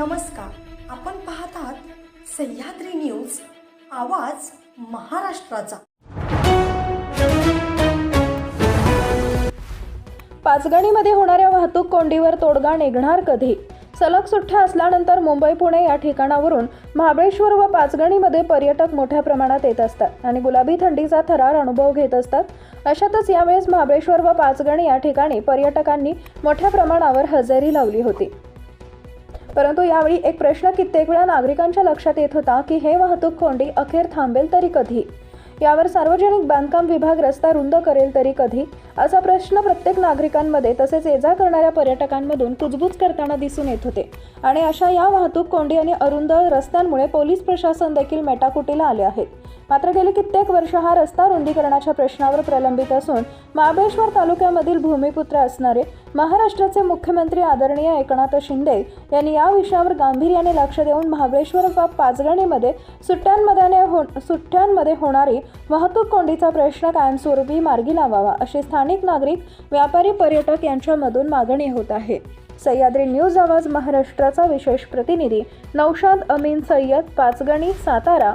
नमस्कार. आपण पाहत आहात सह्याद्री न्यूज आवाज महाराष्ट्राचा. पाचगणीमध्ये होणाऱ्या वाहतूक कोंडीवर तोडगा निघणार कधी? सलग सुट्ट्या असल्यानंतर मुंबई पुणे या ठिकाणावरून महाबळेश्वर व पाचगणीमध्ये पर्यटक मोठ्या प्रमाणात येत असतात आणि गुलाबी थंडीचा थरार अनुभव घेत असतात. अशातच यावेळेस महाबळेश्वर व पाचगणी या ठिकाणी पर्यटकांनी मोठ्या प्रमाणावर हजेरी लावली होती. परंतु यावेळी एक प्रश्न कित्येक वेळा नागरिकांच्या लक्षात येत होता की हे वाहतूक कोंडी अखेर थांबेल तरी कधी? यावर सार्वजनिक बांधकाम विभाग रस्ता रुंद करेल तरी कधी? असा प्रश्न प्रत्येक नागरिकांमध्ये तसेच ये जा करणाऱ्या पर्यटकांमधून कुजबूज करताना दिसून येत होते. आणि अशा या वाहतूक कोंडी आणि अरुंद रस्त्यांमुळे पोलीस प्रशासन देखील मेटाकुटीला आले आहेत मात्र गेली कित्येक वर्ष हा रस्ता रुंदीकरणाच्या प्रश्नावर प्रलंबित असून महाबळेश्वर तालुक्यामधील भूमिपुत्र असणारे महाराष्ट्राचे मुख्यमंत्री आदरणीय एकनाथ शिंदे यांनी या विषयावर गांभीर्याने लक्ष देऊन महाबळेश्वर व पाचगणीमध्ये सुट्ट्यांमध्ये हो सुट्ट्यांमध्ये होणारी वाहतूक कोंडीचा प्रश्न कायमस्वरूपी मार्गी लावावा अशी स्थानिक नागरिक व्यापारी पर्यटक यांच्यामधून मागणी होत आहे. सह्याद्री न्यूज आवाज महाराष्ट्राचा विशेष प्रतिनिधी नौशाद अमीन सय्यद पाचगणी सातारा.